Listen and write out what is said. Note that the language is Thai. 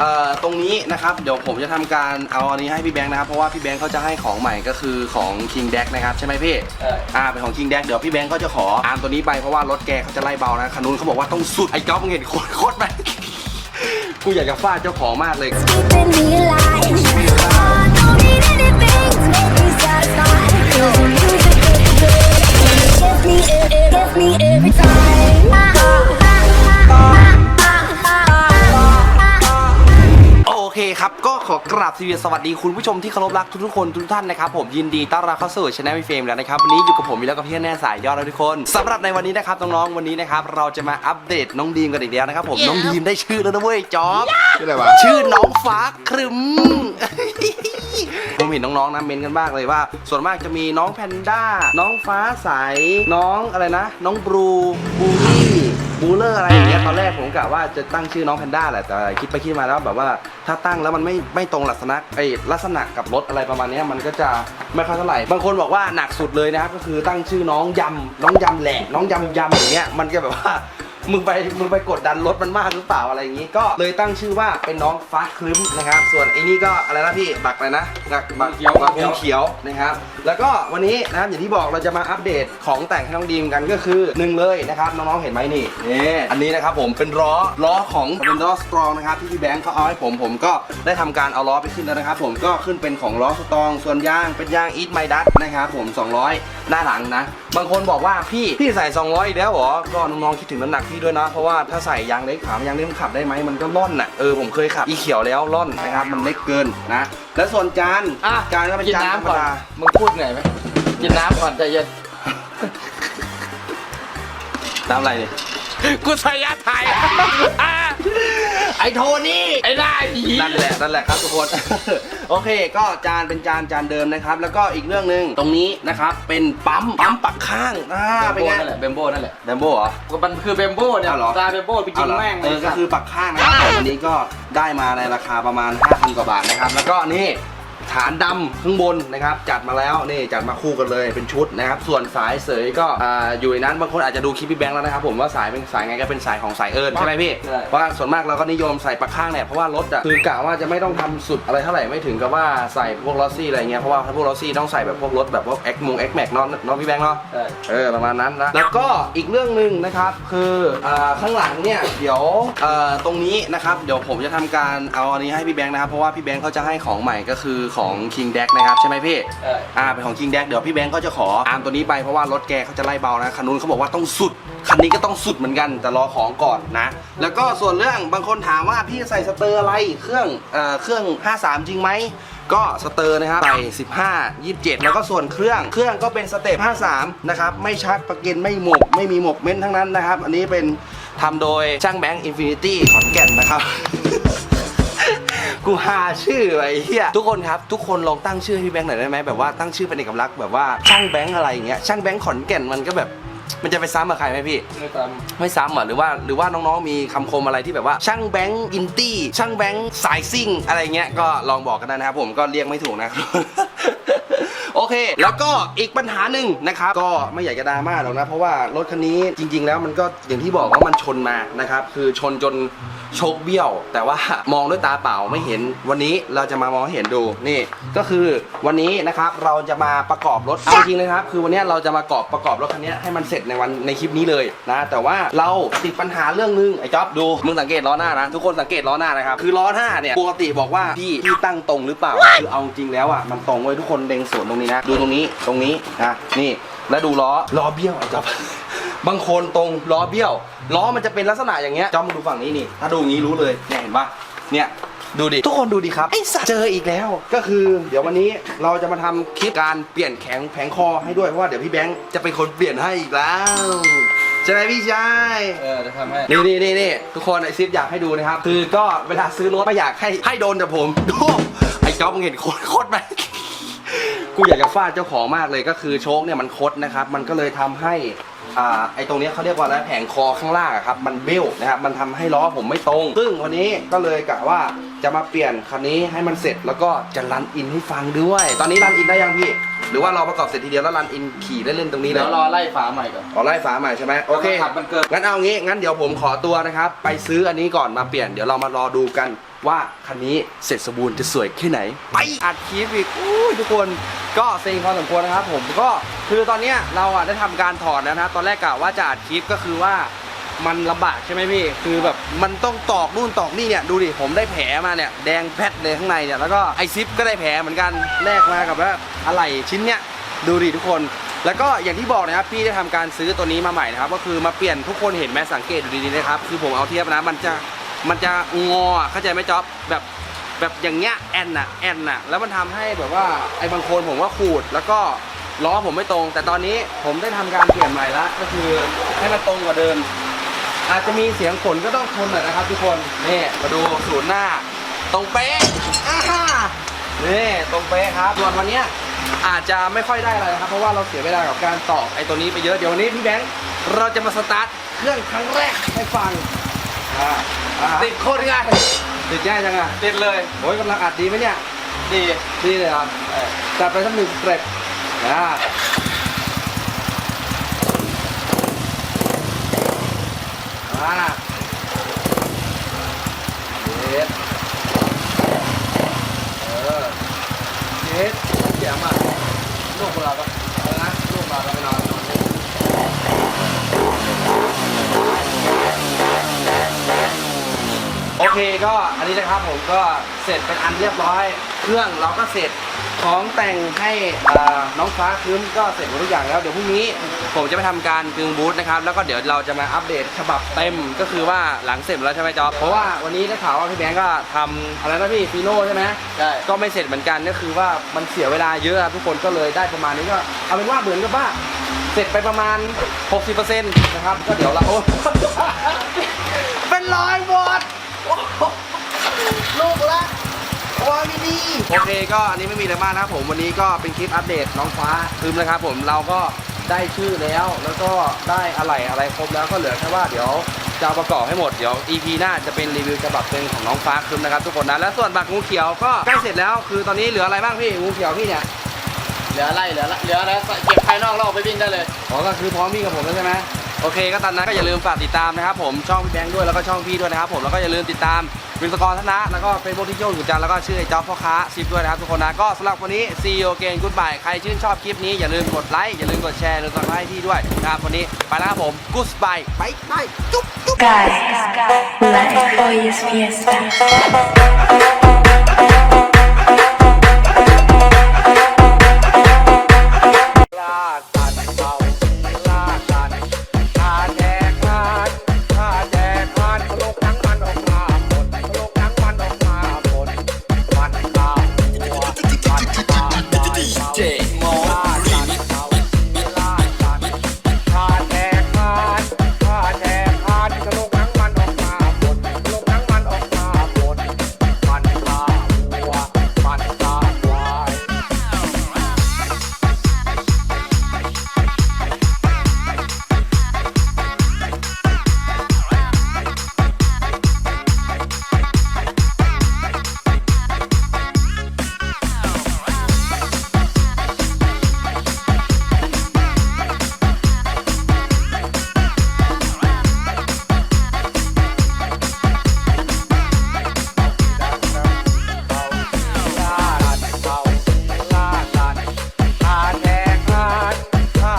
เอ่อตรงนี้นะครับเดี๋ยวผมจะทำการเอาอันนี้ให้พี่แบงค์นะครับ เพราะว่าพี่แบงค์เขาจะให้ของใหม่ก็คือของ King Deck นะครับ ใช่ไหมพี่ใช่อ่าเป็นของ King Deck เดี๋ยวพี่แบงค์ก็จะขออาร์มตัวนี้ไปเพราะว่ารถแกเขาจะไล่เบานะคันนู้นเขาบอกว่าต้องสุดไอ้จ๊อบมึงเห็นโคตรโคตรไหม กูอยากจะฟาดเจ้าของมากเลย keeping me alive. ราบสวัสดีคุณผู้ชมที่เคารพรักทุกๆคนทุกท่านนะครับผมยินดีต้อนรับเข้าสู่ช anel วีเฟมแล้วนะครับวันนี้อยู่กับผมมีแล้วกับพี่แน่สายยอดแล้วทุกคนสำหรับในวันนี้นะครับน้องๆวันนี้นะครับเราจะมาอัปเดตน้องดีมกันอีกแล้วนะครับผมน้องดีมได้ชื่อแล้วนะเว้ยจ๊อบชื่ออะไรวะชื่อน้องฟ้าครึมผมเห็นน้องๆนะเมนกันบ้างเลยว่า ส่วนมากจะมีน้องแพนด้าน้องฟ้าใสน้องอะไรนะ น้องบลูบูลี่ บูเลอร์อะไรอย่างเงี้ยตอนแรกผมกะว่าจะตั้งชื่อน้องแพนด้าแหละแต่คิดไปคิดมาแล้วแบบว่าถ้าตั้งแล้วมันไม่ไม่ตรงลักษณะไอ้ลักษณะกับรถอะไรประมาณเนี้ยมันก็จะไม่ค่อยเท่าไหร่บางคนบอกว่าหนักสุดเลยนะครับก็คือตั้งชื่อน้องยำน้องยำแหลกน้องยำยำอย่างเงี้ยมันก็แบบว่า มึงไปมึงไปกดดันรถมันมากหรือเปล่าอะไรอย่างงี้ ก็เลยตั้งชื่อว่าเป็นน้องฟ้าคลึ้มนะครับ ส่วนไอ้นี่ก็อะไรนะพี่บักอะไรนะบักบักเขียวบักเขียวนะครับ แล้วก็วันนี้นะครับอย่างที่บอกเราจะมาอัปเดตของแต่งให้น้องดีมกันก็คือหนึ่งเลยนะครับน้องๆเห็นไหมนี่นี่อันนี้นะครับผมเป็นล้อล้อของเป็นล้อสตรองนะครับที่พี่แบงค์เขาเอาให้ผมผมก็ได้ทำการเอาล้อไปขึ้นแล้วนะครับ ผมก็ขึ้นเป็นของล้อสตรองส่วนยางเป็นยางอีทไมดัสนะครับผม 200 หน้าหลังนะ บางคนบอกว่าพี่พี่ใส่ 200อีกแล้วเหรอ ก็น้องๆคิดถึงน้ำหนักพี่ด้วยนะ เพราะว่าถ้าใส่ยางเล็กขามยางเล็กมันขับได้ไหมมันก็ล่อนน่ะ เออผมเคยขับอีเขียวแล้วล่อนนะครับ มันเล็กเกินนะ แล้วส่วนจานอะจานก็เป็นกินจานธรรน้ำมก่อน ดามึงพูดเหนื่อยไหมกินน้ำก่อนใจเย็น น้ำอะไรเนี่ย กูใส่ยาไทยอะ ไอโทนี่ไอ้หน้าหีนั่นแหละนั่นแหละครับทุกคน โอเค ก็จานเป็นจานจานเดิมนะครับ แล้วก็อีกเรื่องหนึ่งตรงนี้นะครับเป็นปั๊มปั๊มปักข้างอ่าเบเป็นมโบ้ไงนั่นแหละเบมโบ้นั่นแหละแบมโบ้เหรอมันคือเบมโบ้เนี่ยเอาเหรอ ตาเบมโบ้ไปกินเอาเหรอแม่งเออก็คือปักข้างนะครับแต่วันนี้ก็ได้มาในราคาประมาณ 5,000 กว่าบาทนะครับ แล้วก็นี่ ฐานดำข้างบนนะครับ จัดมาแล้วนี่จัดมาคู่กันเลยเป็นชุดนะครับ ส่วนสายเสยก็อ่าอยู่ในนั้นบางคนอาจจะดูคลิปพี่แบงค์แล้วนะครับผมว่าสายเป็นสายไงก็เป็นสายของสายเอิญใช่ไหมพี่ใช่ เพราะว่าส่วนมากเราก็นิยมใส่ปักข้างเนี่ยเพราะว่ารถอะคือกะว่าจะไม่ต้องทำสุดอะไรเท่าไหร่ไม่ถึงกับว่าใส่พวกลอสซี่อะไรเงี้ยเพราะว่าถ้าพวกลอสซี่ต้องใส่แบบพวกรถแบบพวกแอ็กมงแอ็กแม็กเนาะเนาะพี่แบงค์เนาะ ใช่เออประมาณนั้นนะแล้วก็อีกเรื่องหนึ่งนะครับคืออ่าข้างหลังเนี่ยเดี๋ยวเอ่อตรงนี้นะครับเดี๋ยวผมจะทำการเอาอันนี้ให้พี่แบงค์นะครับเพราะว่าพี่แบงค์เขาจะให้ของใหม่ก็คือของ King Deck นะครับใช่ไหมพี่ใช่อ่าเป็นของ King Deck เดี๋ยวพี่แบงค์ก็จะขออาร์มตัวนี้ไปเพราะว่ารถแกเขาจะไล่เบานะคันนู้นเขาบอกว่าต้องสุด คันนี้ก็ต้องสุดเหมือนกันแต่รอของก่อนนะ แล้วก็ส่วนเรื่องบางคนถามว่าพี่ใส่สเตอร์อะไรเครื่องเอ่อเครื่อง 53 จริงไหม ก็สเตอร์นะครับใส่15 27 แล้วก็ส่วนเครื่องเครื่องก็เป็นสเต็ป53 นะครับ ไม่ชักประกินไม่หมก ไม่มีหมกเม้นทั้งนั้นนะครับ อันนี้เป็นทำโดยช่างแบงค์อินฟินิตี้ขอนแก่นนะครับ กูหาชื่อไอ้เหี้ยทุกคนครับ ทุกคนลองตั้งชื่อให้พี่แบงค์หน่อยได้ไหมแบบว่าตั้งชื่อเป็นเอกลักษณ์แบบว่าช่างแบงค์อะไรอย่างเงี้ยช่างแบงค์ขอนแก่นมันก็แบบ มันจะไปซ้ำกับใครไหมพี่ ไม่ตามไม่ซ้ำเหรอหรือว่าหรือว่าน้องๆมีคำคมอะไรที่แบบว่า ช่างแบงค์อินตี้ช่างแบงค์สายซิ่งอะไรเงี้ยก็ลองบอกกันได้นะครับผมก็เรียกไม่ถูกนะครับ โอเค แล้วก็อีกปัญหาหนึ่งนะครับก็ไม่อยากจะดราม่าหรอกนะ เพราะว่ารถคันนี้จริง ๆ แล้วมันก็อย่างที่บอกว่ามันชนมานะครับคือชนจนโชคเบี้ยว แต่ว่ามองด้วยตาเปล่าไม่เห็น วันนี้เราจะมามองเห็นดูนี่ก็คือวันนี้นะครับเราจะมาประกอบรถเอาจริงๆนะครับ คือวันนี้เราจะมากอบประกอบรถคันนี้ให้มันเสร็จในวันในคลิปนี้เลยนะ แต่ว่าเราติดปัญหาเรื่องนึงไอ้จ๊อบดูมึงสังเกตล้อหน้านะทุกคนสังเกตล้อหน้านะครับคือล้อหน้าเนี่ยปกติบอกว่าพี่พี่ตั้งตรงหรือเปล่าคือเอาจริงแล้วอะมันตรงไว้ทุกคนเล็งสวนตรงนี้นะ ดูตรงนี้ตรงนี้นะนี่แล้วดูล้อล้อเบี้ยวไอ้จ๊อบบางคนตรงล้อเบี้ยวล้อมันจะเป็นลักษณะอย่างเงี้ยจอมมาดูฝั่งนี้นี่ถ้าดูอย่างนี้รู้เลยเนี่ยเห็นปะเนี่ยดูดิ ทุกคนดูดิครับไอ้สัตว์เจออีกแล้ว ก็คือ เดี๋ยววันนี้เราจะมาทำคลิปการเปลี่ยนแข็งแผงคอให้ด้วยเพราะว่าเดี๋ยวพี่แบงค์จะเป็นคนเปลี่ยนให้อีกแล้วใช่ไหมพี่ชายเออจะทำให้นี่นี่นี่นี่ทุกคนไอซิฟอยากให้ดูนะครับ คือก็เวลาซื้อรถไม่อยากให้ให้โดนแต่ผมดูไอ้จ๊อบมึงเห็นโคตรโคตรไหม กูอยากจะฟาดเจ้าของมากเลยก็คือโชคเนี่ยมันคดนะครับ มันก็เลยทำให้อ่าไอตรงเนี้ยเขาเรียกว่าอะไรแผงคอข้างล่างอะครับมันเบี้ยวนะครับมันทำให้ล้อผมไม่ตรงซึ่งวันนี้ก็เลยกะว่าจะมาเปลี่ยนคันนี้ให้มันเสร็จแล้วก็จะรันอินให้ฟังด้วย ตอนนี้รันอินได้ยังพี่ หรือว่าเราประกอบเสร็จทีเดียวแล้วรันอินขี่เล่นๆตรงนี้เลเดี๋ย ยวรอไล่ฝาใหม่ก่อนอ๋อไล่ฝาใหม่ใช่ไหมโอเคขับมันเกินงั้นเอางี้งั้นเดี๋ยวผมขอตัวนะครับ ไปซื้ออันนี้ก่อนมาเปลี่ยนเดี๋ยวเรามารอดูกัน ว่าคันนี้เสร็จสมบูรณ์จะสวยแค่ไหน ไปอัดคลิปอีกอุ้ยทุกคนก็เซ็งพอสมควรนะครับ ผมก็คือตอนเนี้ยเราอะได้ทำการถอดแล้วนะตอนแรกกะว่าจะอัดคลิปก็คือว่ามันลำบากใช่ไหมพี่ คือแบบมันต้องตอกนู่นตอกนี่เนี่ยดูดิผมได้แผลมาเนี่ยแดงแพทเลยข้างในเนี่ยแล้วก็ไอซิปก็ได้แผลเหมือนกันแลกมากับว่าอะไรชิ้นเนี้ยดูดิทุกคน แล้วก็อย่างที่บอกนะครับพี่ได้ทำการซื้อตัวนี้มาใหม่นะครับก็คือมาเปลี่ยนทุกคนเห็นไหมสังเกตดูดีๆนะครับคือผมเอาเทียบนะมันจะ มันจะงอเข้าใจไหมจ๊อบแบบแบบอย่างเงี้ยแอนน่ะแอนน่ะแล้วมันทำให้แบบว่าไอ้บางคนผมว่าขูดแล้วก็ล้อผมไม่ตรง แต่ตอนนี้ผมได้ทำการเปลี่ยนใหม่ละก็คือให้มันตรงกว่าเดิม อาจจะมีเสียงฝนก็ต้องทนหน่อยนะครับ ทุกคนนี่มาดูศูนย์หน้า ตรงเป๊ะนี่ตรงเป๊ะครับส่วนวันนี้อาจจะไม่ค่อยได้อะไรนะครับ เพราะว่าเราเสียเวลากับการต่อไอ้ตัวนี้ไปเยอะเดี๋ยววันนี้พี่แบงค์เราจะมาสตาร์ทเครื่องครั้งแรกให้ฟัง อ่าอ่าติดโคตรง่ายติดง่ายจังอะติดเลยโอ้ยกำลังอัดดีไหมเนี่ยดีดีเลยครับเออจัดไปสักหนึ่งสเต็ปนะมาเด็ดเออเด็ดเสียงอะลูกเราปะเออนะลูกเราเราไปนอนนอนโอ เคก็อันนี้นะครับผมก็เสร็จเป็นอันเรียบร้อย เครื่องเราก็เสร็จของแต่งให้อ่าน้องฟ้าคืนก็เสร็จหมดทุกอย่างแล้วเดี๋ยวพรุ่งนี้ผมจะไปทำการกึงบูธนะครับแล้วก็เดี๋ยวเราจะมาอัปเดตฉบับเต็มก็คือว่าหลังเสร็จแล้วใช่ไหมจ๊อบเพราะว่าวันนี้ได้ข่าวว่าพี่แบงก์ก็ทำอะไรนะพี่ฟีโน่ใช่ไหมใช่ก็ไม่เสร็จเหมือนกันก็คือว่ามันเสียเวลาเยอะอะทุกคนก็เลยได้ประมาณนี้ก็เอาเป็นว่าเหมือนกับว่าเสร็จไปประมาณ 60%นะครับก็เดี๋ยวเราโอ้ วางดีๆโอเคก็อันนี้ไม่มีอะไรมากนะครับผมวันนี้ก็เป็นคลิปอัปเดตน้องฟ้าคืมนะครับผมเราก็ได้ชื่อแล้วแล้วก็ได้อะไรอะไรครบแล้วก็เหลือแค่ว่าเดี๋ยวจะเอาประกอบให้หมดเดี๋ยว EP หน้าจะเป็นรีวิวฉบับเป็นของน้องฟ้าคืมนะครับทุกคนนะและส่วนบักงูเขียวก็ใกล้เสร็จแล้วคือตอนนี้เหลืออะไรบ้างพี่งูเขียวพี่เนี่ยเหลืออะไรเหลือละเหลืออะไรเก็บภายนอกแล้วเอาไปวิ่งได้เลยอ๋อก็คือพร้อมวิ่งกับผมแล้วใช่ไหมโอเคก็ตามนั้นก็อย่าลืมฝากติดตามนะครับผมช่องพี่แบงค์ด้วยแล้วก็ช่องพี่ด้วยนะครับผมแล้วก็อย่าลืมติดตาม วินสกรธนะ แล้วก็เฟซบุ๊กที่โยอยู่จันแล้วก็ชื่อไอ้จ๊อบพ่อค้าซิปด้วยนะครับทุกคนนะ ก็สำหรับวันนี้ see you again goodbye ใครชื่นชอบคลิปนี้อย่าลืมกดไลค์ อย่าลืมกดแชร์อย่าลืมสับสไครต์ที่ด้วยนะครับวันนี้ไปแล้วครับผม goodbye ไปไปจุ๊บจุ๊บ Sky, hoy es fiesta.